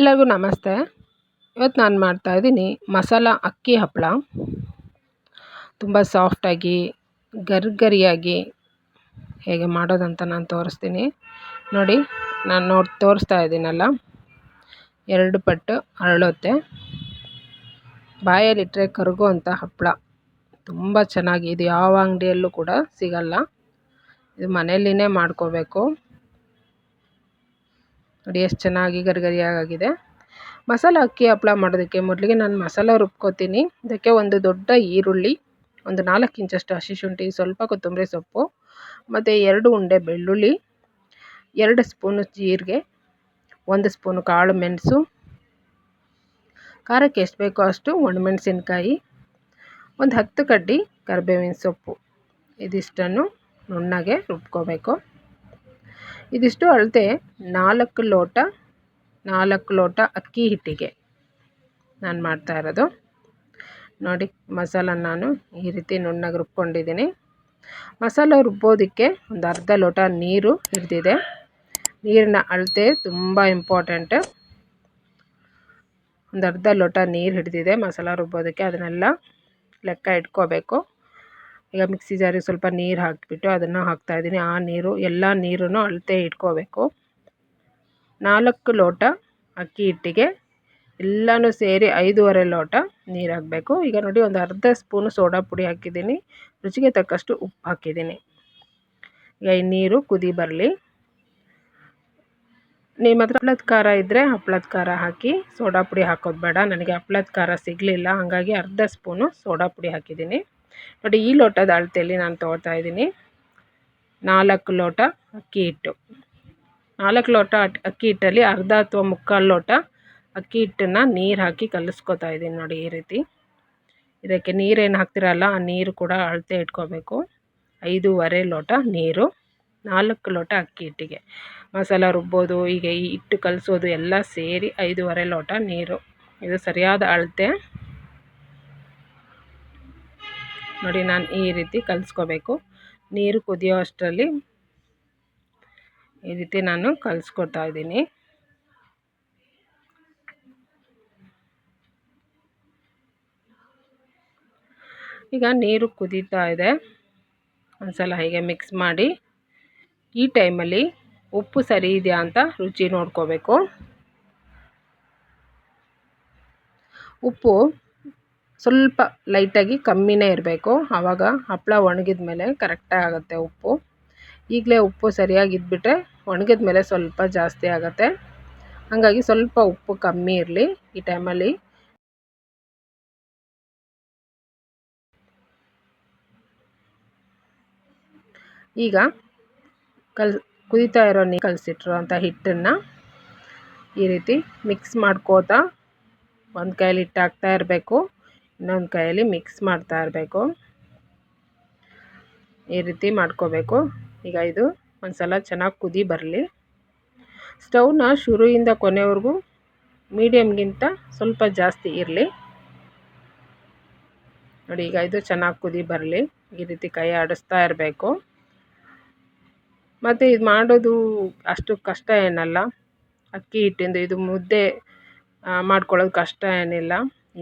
ಎಲ್ಲರಿಗೂ ನಮಸ್ತೆ. ಇವತ್ತು ನಾನು ಮಾಡ್ತಾಯಿದ್ದೀನಿ ಮಸಾಲ ಅಕ್ಕಿ ಹಪ್ಪಳ. ತುಂಬ ಸಾಫ್ಟಾಗಿ ಗರಿಗರಿಯಾಗಿ ಹೇಗೆ ಮಾಡೋದಂತ ನಾನು ತೋರಿಸ್ತೀನಿ. ನೋಡಿ, ನಾನು ನೋಡಿ, ತೋರಿಸ್ತಾ ಇದ್ದೀನಲ್ಲ? ಎರಡು ಪಟ್ಟು ಅರಳುತ್ತೆ. ಬಾಯಲ್ಲಿಟ್ಟರೆ ಕರಗುವಂಥ ಹಪ್ಪಳ. ತುಂಬ ಚೆನ್ನಾಗಿ, ಇದು ಯಾವ ಅಂಗಡಿಯಲ್ಲೂ ಕೂಡ ಸಿಗಲ್ಲ. ಇದು ಮನೆಯಲ್ಲಿನೇ ಮಾಡ್ಕೋಬೇಕು. ನೋಡಿ, ಎಷ್ಟು ಚೆನ್ನಾಗಿ ಗರಿಗರಿಯಾಗಿದೆ ಮಸಾಲ ಅಕ್ಕಿ ಹಪ್ಪಳ ಮಾಡೋದಕ್ಕೆ ಮೊದಲಿಗೆ ನಾನು ಮಸಾಲ ರುಬ್ಕೋತೀನಿ. ಇದಕ್ಕೆ ಒಂದು ದೊಡ್ಡ ಈರುಳ್ಳಿ, ಒಂದು ನಾಲ್ಕು ಇಂಚಷ್ಟು ಹಸಿ ಶುಂಠಿ, ಸ್ವಲ್ಪ ಕೊತ್ತಂಬರಿ ಸೊಪ್ಪು, ಮತ್ತು ಎರಡು ಉಂಡೆ ಬೆಳ್ಳುಳ್ಳಿ, ಎರಡು ಸ್ಪೂನು ಜೀರಿಗೆ, ಒಂದು ಸ್ಪೂನು ಕಾಳು ಮೆಣಸು. ಖಾರಕ್ಕೆ ಎಷ್ಟು ಬೇಕೋ ಅಷ್ಟು ಒಣಮೆಣಸಿನ್ಕಾಯಿ, ಒಂದು ಹತ್ತು ಕಡ್ಡಿ ಕರಿಬೇವಿನ ಸೊಪ್ಪು. ಇದಿಷ್ಟನ್ನು ನುಣ್ಣಗೆ ರುಬ್ಕೋಬೇಕು. ಇದಿಷ್ಟು ಅಳತೆ ನಾಲ್ಕು ಲೋಟ ನಾಲ್ಕು ಲೋಟ ಅಕ್ಕಿ ಹಿಟ್ಟಿಗೆ ನಾನು ಮಾಡ್ತಾ ಇರೋದು. ನೋಡಿ, ಮಸಾಲ ನಾನು ಈ ರೀತಿ ನುಣ್ಣಗೆ ರುಬ್ಕೊಂಡಿದ್ದೀನಿ. ಮಸಾಲ ರುಬ್ಬೋದಕ್ಕೆ ಒಂದು ಅರ್ಧ ಲೋಟ ನೀರು ಹಿಡಿದಿದೆ. ನೀರಿನ ಅಳತೆ ತುಂಬ ಇಂಪಾರ್ಟೆಂಟ್. ಒಂದು ಅರ್ಧ ಲೋಟ ನೀರು ಹಿಡಿದಿದೆ ಮಸಾಲ ರುಬ್ಬೋದಕ್ಕೆ, ಅದನ್ನೆಲ್ಲ ಲೆಕ್ಕ ಇಟ್ಕೋಬೇಕು. ಈಗ ಮಿಕ್ಸಿ ಜಾರಿಗೆ ಸ್ವಲ್ಪ ನೀರು ಹಾಕಿಬಿಟ್ಟು ಅದನ್ನು ಹಾಕ್ತಾಯಿದ್ದೀನಿ ಆ ನೀರು, ಎಲ್ಲ ನೀರನ್ನು ಅಳತೆ ಇಟ್ಕೋಬೇಕು. ನಾಲ್ಕು ಲೋಟ ಅಕ್ಕಿ ಹಿಟ್ಟಿಗೆ ಎಲ್ಲನೂ ಸೇರಿ ಐದೂವರೆ ಲೋಟ ನೀರು ಹಾಕಬೇಕು. ಈಗ ನೋಡಿ ಒಂದು ಅರ್ಧ ಸ್ಪೂನು ಸೋಡಾ ಪುಡಿ ಹಾಕಿದ್ದೀನಿ. ರುಚಿಗೆ ತಕ್ಕಷ್ಟು ಉಪ್ಪು ಹಾಕಿದ್ದೀನಿ. ಈಗ ಈ ನೀರು ಕುದಿ ಬರಲಿ. ನಿಮ್ಮ ಹತ್ರ ಹಪ್ಳದ ಖಾರ ಇದ್ದರೆ ಹಪ್ಳದ ಖಾರ ಹಾಕಿ ಸೋಡಾ ಪುಡಿ ಹಾಕೋದು ಬೇಡ. ನನಗೆ ಹಪ್ಳದ ಖಾರ ಸಿಗಲಿಲ್ಲ. ಹಾಗಾಗಿ ಅರ್ಧ ಸ್ಪೂನು ಸೋಡಾ ಪುಡಿ ಹಾಕಿದ್ದೀನಿ. ನೋಡಿ, ಈ ಲೋಟದ ಅಳತೆಯಲ್ಲಿ ನಾನು ತೊಗೊಳ್ತಾ ಇದ್ದೀನಿ. ನಾಲ್ಕು ಲೋಟ ಅಕ್ಕಿ ಹಿಟ್ಟು. ನಾಲ್ಕು ಲೋಟ ಅಕ್ಕಿ ಹಿಟ್ಟಲ್ಲಿ ಅರ್ಧ ಅಥವಾ ಮುಕ್ಕಾಲು ಲೋಟ ಅಕ್ಕಿ ಹಿಟ್ಟನ್ನು ನೀರು ಹಾಕಿ ಕಲಿಸ್ಕೊತಾ ಇದ್ದೀನಿ ನೋಡಿ, ಈ ರೀತಿ. ಇದಕ್ಕೆ ನೀರೇನು ಹಾಕ್ತಿರಲ್ಲ, ಆ ನೀರು ಕೂಡ ಅಳತೆ ಇಟ್ಕೋಬೇಕು. ಐದೂವರೆ ಲೋಟ ನೀರು, ನಾಲ್ಕು ಲೋಟ ಅಕ್ಕಿ ಹಿಟ್ಟಿಗೆ. ಮಸಾಲ ರುಬ್ಬೋದು, ಹೀಗೆ ಹಿಟ್ಟು ಕಲಿಸೋದು ಎಲ್ಲ ಸೇರಿ ಐದೂವರೆ ಲೋಟ ನೀರು. ಇದು ಸರಿಯಾದ ಅಳತೆ. ನೋಡಿ ನಾನು ಈ ರೀತಿ ಕಲಿಸ್ಕೋಬೇಕು. ನೀರು ಕುದಿಯೋ ಅಷ್ಟರಲ್ಲಿ ಈ ರೀತಿ ನಾನು ಕಲಿಸ್ಕೊಡ್ತಾ ಇದ್ದೀನಿ. ಈಗ ನೀರು ಕುದೀತಾ ಇದೆ. ಒಂದ್ಸಲ ಹೀಗೆ ಮಿಕ್ಸ್ ಮಾಡಿ ಈ ಟೈಮಲ್ಲಿ ಉಪ್ಪು ಸರಿ ಇದೆಯಾ ಅಂತ ರುಚಿ ನೋಡ್ಕೋಬೇಕು. ಉಪ್ಪು ಸ್ವಲ್ಪ ಲೈಟಾಗಿ ಕಮ್ಮಿನೇ ಇರಬೇಕು. ಆವಾಗ ಹಪ್ಪಳ ಒಣಗಿದ ಮೇಲೆ ಕರೆಕ್ಟಾಗಿ ಆಗುತ್ತೆ ಉಪ್ಪು. ಈಗಲೇ ಉಪ್ಪು ಸರಿಯಾಗಿ ಇದ್ಬಿಟ್ರೆ ಒಣಗಿದ ಮೇಲೆ ಸ್ವಲ್ಪ ಜಾಸ್ತಿ ಆಗುತ್ತೆ. ಹಾಗಾಗಿ ಸ್ವಲ್ಪ ಉಪ್ಪು ಕಮ್ಮಿ ಇರಲಿ ಈ ಟೈಮಲ್ಲಿ ಈಗ ಕಲ್, ಕುದೀತಾ ಇರೋ ನೀರು ಕಲಸಿಟ್ರು ಅಂತ ಹಿಟ್ಟನ್ನು ಈ ರೀತಿ ಮಿಕ್ಸ್ ಮಾಡ್ಕೋತಾ ಒಂದು ಕೈಯಲ್ಲಿ ಹಿಟ್ಟು ಹಾಕ್ತಾ ಇರಬೇಕು. ಇನ್ನೊಂದು ಕೈಯಲ್ಲಿ ಮಿಕ್ಸ್ ಮಾಡ್ತಾ ಇರಬೇಕು. ಈ ರೀತಿ ಮಾಡ್ಕೋಬೇಕು. ಈಗ ಇದು ಒಂದು ಸಲ ಚೆನ್ನಾಗಿ ಕುದಿ ಬರಲಿ. ಸ್ಟವ್ನ ಶುರುವಿಂದ ಕೊನೆವರೆಗೂ ಮೀಡಿಯಮ್ಗಿಂತ ಸ್ವಲ್ಪ ಜಾಸ್ತಿ ಇರಲಿ. ನೋಡಿ, ಈಗ ಇದು ಚೆನ್ನಾಗಿ ಕುದಿ ಬರಲಿ. ಈ ರೀತಿ ಕೈ ಆಡಿಸ್ತಾ ಇರಬೇಕು. ಮತ್ತು ಇದು ಮಾಡೋದು ಅಷ್ಟು ಕಷ್ಟ ಏನಲ್ಲ. ಅಕ್ಕಿ ಹಿಟ್ಟಿಂದು ಇದು ಮುದ್ದೆ ಮಾಡ್ಕೊಳ್ಳೋದು ಕಷ್ಟ ಏನಿಲ್ಲ.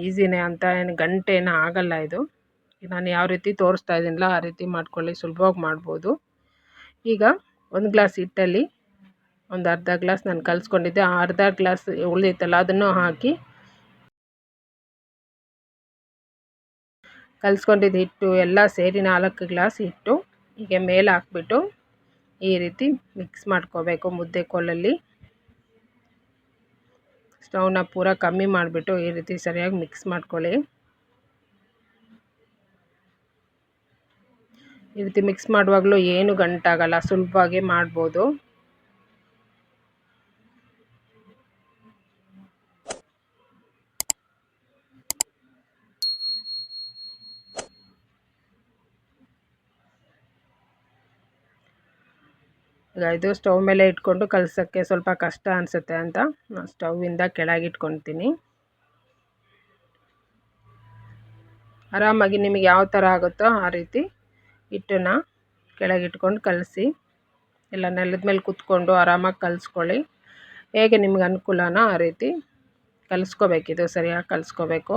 ಈಸಿನೇ ಅಂತ ಏನು ಗಂಟೆ ಏನು ಆಗಲ್ಲ ಇದು. ನಾನು ಯಾವ ರೀತಿ ತೋರಿಸ್ತಾ ಇದ್ದೀನಲ್ಲ ಆ ರೀತಿ ಮಾಡ್ಕೊಳ್ಳಿ, ಸುಲಭವಾಗಿ ಮಾಡ್ಬೋದು. ಈಗ ಒಂದು ಗ್ಲಾಸ್ ಹಿಟ್ಟಲ್ಲಿ ಒಂದು ಅರ್ಧ ಗ್ಲಾಸ್ ನಾನು ಕಲಿಸ್ಕೊಂಡಿದ್ದೆ. ಆ ಅರ್ಧ ಗ್ಲಾಸ್ ಉಳಿದಿತ್ತಲ್ಲ ಅದನ್ನು ಹಾಕಿ ಕಲಿಸ್ಕೊಂಡಿದ್ದ ಹಿಟ್ಟು ಎಲ್ಲ ಸೇರಿ ನಾಲ್ಕು ಗ್ಲಾಸ್ ಹಿಟ್ಟು ಹೀಗೆ ಮೇಲೆ ಹಾಕ್ಬಿಟ್ಟು ಈ ರೀತಿ ಮಿಕ್ಸ್ ಮಾಡ್ಕೋಬೇಕು ಮುದ್ದೆ ಕೋಲಲ್ಲಿ. ಸ್ಟವ್ನ ಪೂರ ಕಮ್ಮಿ ಮಾಡಿಬಿಟ್ಟು ಈ ರೀತಿ ಸರಿಯಾಗಿ ಮಿಕ್ಸ್ ಮಾಡ್ಕೊಳ್ಳಿ. ಈ ರೀತಿ ಮಿಕ್ಸ್ ಮಾಡುವಾಗಲೂ ಏನು ಗಂಟಾಗಲ್ಲ ಸುಲಭವಾಗಿ ಮಾಡ್ಬೋದು. ಇದು ಸ್ಟವ್ ಮೇಲೆ ಇಟ್ಕೊಂಡು ಕಲಸೋಕ್ಕೆ ಸ್ವಲ್ಪ ಕಷ್ಟ ಅನಿಸುತ್ತೆ ಅಂತ ನಾನು ಸ್ಟವ್ವಿಂದ ಕೆಳಗಿಟ್ಕೊತೀನಿ ಆರಾಮಾಗಿ ನಿಮಗೆ ಯಾವ ಥರ ಆಗುತ್ತೋ ಆ ರೀತಿ ಹಿಟ್ಟನ್ನು ಕೆಳಗಿಟ್ಕೊಂಡು ಕಲಸಿ ಇಲ್ಲ ನೆಲದ ಮೇಲೆ ಕೂತ್ಕೊಂಡು ಆರಾಮಾಗಿ ಕಲಿಸ್ಕೊಳ್ಳಿ. ಹೇಗೆ ನಿಮ್ಗೆ ಅನುಕೂಲನೋ ಆ ರೀತಿ ಕಲಿಸ್ಕೋಬೇಕಿದು ಸರಿಯಾಗಿ ಕಲಿಸ್ಕೋಬೇಕು.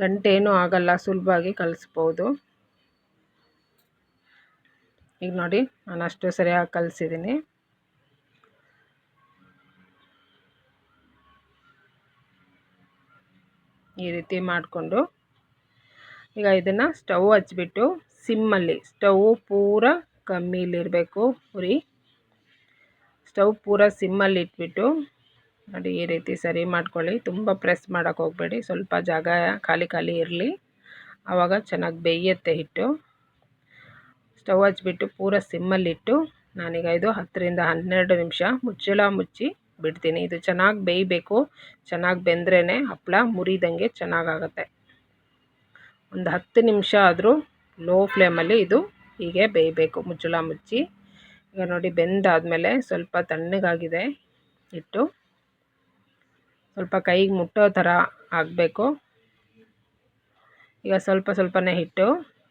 ಗಂಟೇನೂ ಆಗಲ್ಲ ಸುಲಭವಾಗಿ ಕಲಿಸ್ಬೋದು. ಈಗ ನೋಡಿ, ನಾನು ಅಷ್ಟು ಸರಿಯಾಗಿ ಕಲಿಸಿದ್ದೀನಿ. ಈ ರೀತಿ ಮಾಡಿಕೊಂಡು, ಈಗ ಇದನ್ನು ಸ್ಟವ್ ಹಚ್ಬಿಟ್ಟು ಸಿಮ್ಮಲ್ಲಿ, ಸ್ಟವ್ ಪೂರ ಕಮ್ಮಿಲಿರಬೇಕು ಉರಿ ಸ್ಟವ್ ಪೂರ ಸಿಮ್ಮಲ್ಲಿ ಇಟ್ಬಿಟ್ಟು ನೋಡಿ ಈ ರೀತಿ ಸರಿ ಮಾಡ್ಕೊಳ್ಳಿ. ತುಂಬ ಪ್ರೆಸ್ ಮಾಡೋಕೆ ಹೋಗಬೇಡಿ. ಸ್ವಲ್ಪ ಜಾಗ ಖಾಲಿ ಖಾಲಿ ಇರಲಿ. ಆವಾಗ ಚೆನ್ನಾಗಿ ಬೇಯುತ್ತೆ ಹಿಟ್ಟು. ಸ್ಟವ್ ಹಚ್ಬಿಟ್ಟು ಪೂರ ಸಿಮ್ಮಲ್ಲಿಟ್ಟು ನಾನೀಗ ಇದು ಹತ್ತರಿಂದ ಹನ್ನೆರಡು ನಿಮಿಷ ಮುಚ್ಚಳ ಮುಚ್ಚಿ ಬಿಡ್ತೀನಿ. ಇದು ಚೆನ್ನಾಗಿ ಬೇಯಬೇಕು. ಚೆನ್ನಾಗಿ ಬೆಂದ್ರೇ ಹಪ್ಪಳ ಮುರಿದಂಗೆ ಚೆನ್ನಾಗಾಗುತ್ತೆ. ಒಂದು ಹತ್ತು ನಿಮಿಷ ಆದರೂ ಲೋ ಫ್ಲೇಮಲ್ಲಿ ಇದು ಹೀಗೆ ಬೇಯಬೇಕು. ಮುಚ್ಚಳ ಮುಚ್ಚಿ. ಈಗ ನೋಡಿ ಬೆಂದಾದಮೇಲೆ ಸ್ವಲ್ಪ ತಣ್ಣಗಾಗಿದೆ ಹಿಟ್ಟು. ಸ್ವಲ್ಪ ಕೈಗೆ ಮುಟ್ಟೋ ಥರ ಆಗಬೇಕು ಈಗ ಸ್ವಲ್ಪ ಸ್ವಲ್ಪನೇ ಹಿಟ್ಟು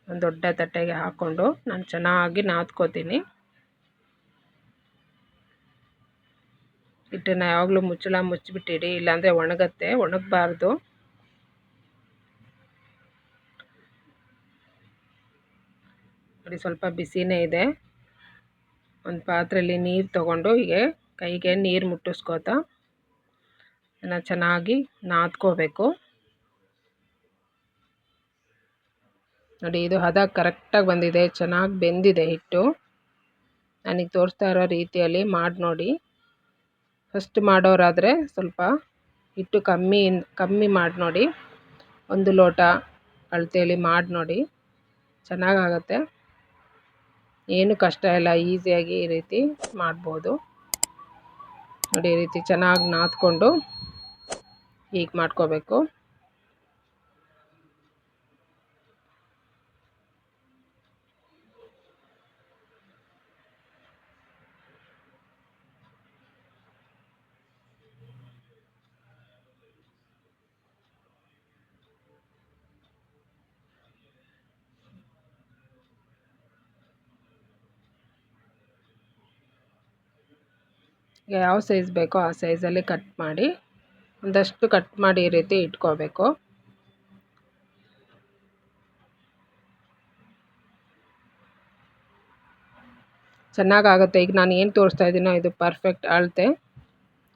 ಒಂದು ದೊಡ್ಡ ತಟ್ಟೆಗೆ ಹಾಕ್ಕೊಂಡು ನಾನು ಚೆನ್ನಾಗಿ ನಾದ್ಕೋತೀನಿ. ಹಿಟ್ಟನ್ನು ಯಾವಾಗಲೂ ಮುಚ್ಚಳ ಮುಚ್ಚಿಬಿಟ್ಟಿಡಿ, ಇಲ್ಲಾಂದರೆ ಒಣಗತ್ತೆ, ಒಣಗಬಾರ್ದು. ನೋಡಿ, ಸ್ವಲ್ಪ ಬಿಸಿನೇ ಇದೆ. ಒಂದು ಪಾತ್ರೆಯಲ್ಲಿ ನೀರು ತಗೊಂಡು ಹೀಗೆ ಕೈಗೆ ನೀರು ಮುಟ್ಟಿಸ್ಕೋತಾ ಅದನ್ನು ಚೆನ್ನಾಗಿ ನಾದ್ಕೋಬೇಕು. ನೋಡಿ, ಇದು ಹದ ಕರೆಕ್ಟಾಗಿ ಬಂದಿದೆ, ಚೆನ್ನಾಗಿ ಬೆಂದಿದೆ ಹಿಟ್ಟು. ನನಗೆ ತೋರಿಸ್ತಾ ಇರೋ ರೀತಿಯಲ್ಲಿ ಮಾಡಿ ನೋಡಿ. ಫಸ್ಟ್ ಮಾಡೋರಾದರೆ ಸ್ವಲ್ಪ ಹಿಟ್ಟು ಕಮ್ಮಿ ಕಮ್ಮಿ ಮಾಡಿ ನೋಡಿ. ಒಂದು ಲೋಟ ಅಳತೆಯಲ್ಲಿ ಮಾಡಿ ನೋಡಿ. ಚೆನ್ನಾಗಾಗತ್ತೆ. ಏನು ಕಷ್ಟ ಇಲ್ಲ, ಈಸಿಯಾಗಿ ಈ ರೀತಿ ಮಾಡ್ಬೋದು. ನೋಡಿ, ಈ ರೀತಿ ಚೆನ್ನಾಗಿ ನಾದ್ಕೊಂಡು ಹೀಗೆ ಮಾಡ್ಕೋಬೇಕು ಯಾವ ಸೈಜ್ ಬೇಕೋ ಆ ಸೈಜಲ್ಲಿ ಕಟ್ ಮಾಡಿ ಒಂದಷ್ಟು ಕಟ್ ಮಾಡಿ ಈ ರೀತಿ ಇಟ್ಕೋಬೇಕು. ಚೆನ್ನಾಗಾಗುತ್ತೆ. ಈಗ ನಾನು ಏನು ತೋರಿಸ್ತಾ ಇದ್ದೀನೋ ಇದು ಪರ್ಫೆಕ್ಟ್ ಅಳತೆ.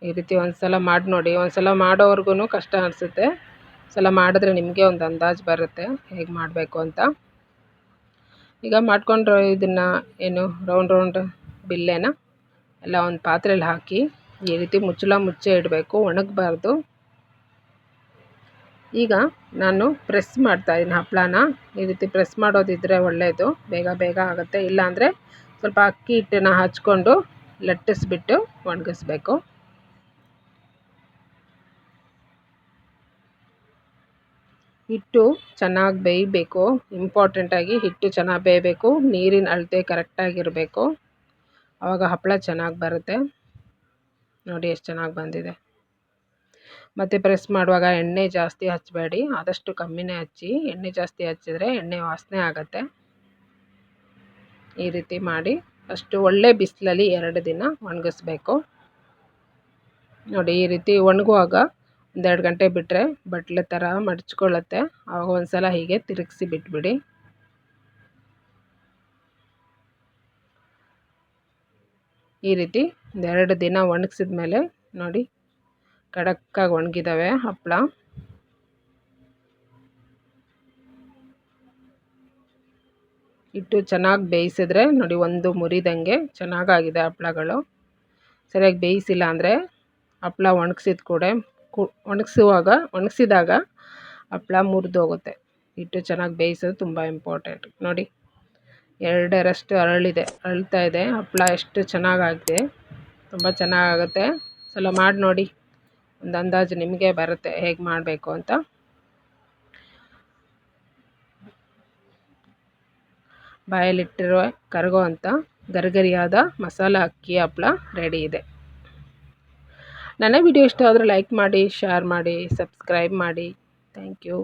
ಈ ರೀತಿ ಒಂದು ಸಲ ಮಾಡಿ ನೋಡಿ. ಒಂದು ಸಲ ಮಾಡೋವ್ರಿಗೂ ಕಷ್ಟ ಅನಿಸುತ್ತೆ. ಸಲ ಮಾಡಿದ್ರೆ ನಿಮಗೆ ಒಂದು ಅಂದಾಜು ಬರುತ್ತೆ ಹೇಗೆ ಮಾಡಬೇಕು ಅಂತ. ಈಗ ಮಾಡಿಕೊಂಡ್ರೆ ಇದನ್ನು ಏನು ರೌಂಡ್ ರೌಂಡ್ ಬಿಲ್ಲೆನ? ಎಲ್ಲ ಒಂದು ಪಾತ್ರೆಯಲ್ಲಿ ಹಾಕಿ ಈ ರೀತಿ ಮುಚ್ಚಳ ಮುಚ್ಚೆ ಇಡಬೇಕು, ಒಣಗಬಾರ್ದು. ಈಗ ನಾನು ಪ್ರೆಸ್ ಮಾಡ್ತಾ ಇದ್ದೀನಿ ಹಪ್ಪಳನ ಈ ರೀತಿ ಪ್ರೆಸ್ ಮಾಡೋದಿದ್ದರೆ ಒಳ್ಳೆಯದು ಬೇಗ ಬೇಗ ಆಗುತ್ತೆ. ಇಲ್ಲಾಂದರೆ ಸ್ವಲ್ಪ ಅಕ್ಕಿ ಹಿಟ್ಟನ್ನು ಹಚ್ಕೊಂಡು ಲಟ್ಟಿಸ್ಬಿಟ್ಟು ಒಣಗಿಸ್ಬೇಕು. ಹಿಟ್ಟು ಚೆನ್ನಾಗಿ ಬೇಯಬೇಕು. ಇಂಪಾರ್ಟೆಂಟಾಗಿ ಹಿಟ್ಟು ಚೆನ್ನಾಗಿ ಬೇಯಬೇಕು. ನೀರಿನ ಅಳತೆ ಕರೆಕ್ಟಾಗಿರಬೇಕು ಆವಾಗ ಹಪ್ಪಳ ಚೆನ್ನಾಗಿ ಬರುತ್ತೆ. ನೋಡಿ ಎಷ್ಟು ಚೆನ್ನಾಗಿ ಬಂದಿದೆ. ಮತ್ತು ಪ್ರೆಸ್ ಮಾಡುವಾಗ ಎಣ್ಣೆ ಜಾಸ್ತಿ ಹಚ್ಚಬೇಡಿ ಆದಷ್ಟು ಕಮ್ಮಿನೇ ಹಚ್ಚಿ, ಎಣ್ಣೆ ಜಾಸ್ತಿ ಹಚ್ಚಿದ್ರೆ ಎಣ್ಣೆ ವಾಸನೆ ಆಗುತ್ತೆ. ಈ ರೀತಿ ಮಾಡಿ, ಅಷ್ಟು ಒಳ್ಳೆ ಬಿಸಿಲಲ್ಲಿ ಎರಡು ದಿನ ಒಣಗಿಸ್ಬೇಕು. ನೋಡಿ ಈ ರೀತಿ ಒಣಗುವಾಗ ಒಂದೆರಡು ಗಂಟೆ ಬಿಟ್ಟರೆ ಬಟ್ಲೆ ಥರ ಮಡಚ್ಕೊಳ್ಳುತ್ತೆ. ಆವಾಗ ಒಂದು ಸಲ ಹೀಗೆ ತಿರುಗಿಸಿ ಬಿಟ್ಬಿಡಿ. ಈ ರೀತಿ ಎರಡು ದಿನ ಒಣಗಿಸಿದ ಮೇಲೆ ನೋಡಿ ಖಡಕ್ಕಾಗಿ ಒಣಗಿದ್ದಾವೆ ಹಪ್ಪಳ. ಇಟ್ಟು ಚೆನ್ನಾಗಿ ಬೇಯಿಸಿದ್ರೆ ನೋಡಿ ಒಂದು ಮುರಿದಂಗೆ ಚೆನ್ನಾಗಾಗಿದೆ ಹಪ್ಪಳಗಳು. ಸರಿಯಾಗಿ ಬೇಯಿಸಿಲ್ಲ ಅಂದರೆ ಹಪ್ಪಳ ಒಣಗಿಸಿದ ಕೂಡ ಒಣಗಿಸುವಾಗ, ಒಣಗಿಸಿದಾಗ ಹಪ್ಳ ಮುರಿದೋಗುತ್ತೆ ಇಟ್ಟು ಚೆನ್ನಾಗಿ ಬೇಯಿಸೋದು ತುಂಬ ಇಂಪಾರ್ಟೆಂಟ್ ನೋಡಿ. ಎರಡರಷ್ಟು ಅರಳಿದೆ, ಅರಳ್ತಾ ಇದೆ. ಹಪ್ಪಳ ಎಷ್ಟು ಚೆನ್ನಾಗಾಗಿದೆ. ತುಂಬ ಚೆನ್ನಾಗಾಗುತ್ತೆ. ಸಲ ಮಾಡಿ ನೋಡಿ. ಒಂದು ಅಂದಾಜು ನಿಮಗೆ ಬರುತ್ತೆ ಹೇಗೆ ಮಾಡಬೇಕು ಅಂತ. ಬಾಯಲ್ಲಿಟ್ಟಿರುವ ಕರಗೋ ಅಂತ ಗರಿಗರಿಯಾದ ಮಸಾಲ ಅಕ್ಕಿ ಹಪ್ಪಳ ರೆಡಿ ಇದೆ. ನನ್ನ ವಿಡಿಯೋ ಇಷ್ಟ ಆದರೆ ಲೈಕ್ ಮಾಡಿ ಶೇರ್ ಮಾಡಿ ಸಬ್ಸ್ಕ್ರೈಬ್ ಮಾಡಿ. Thank you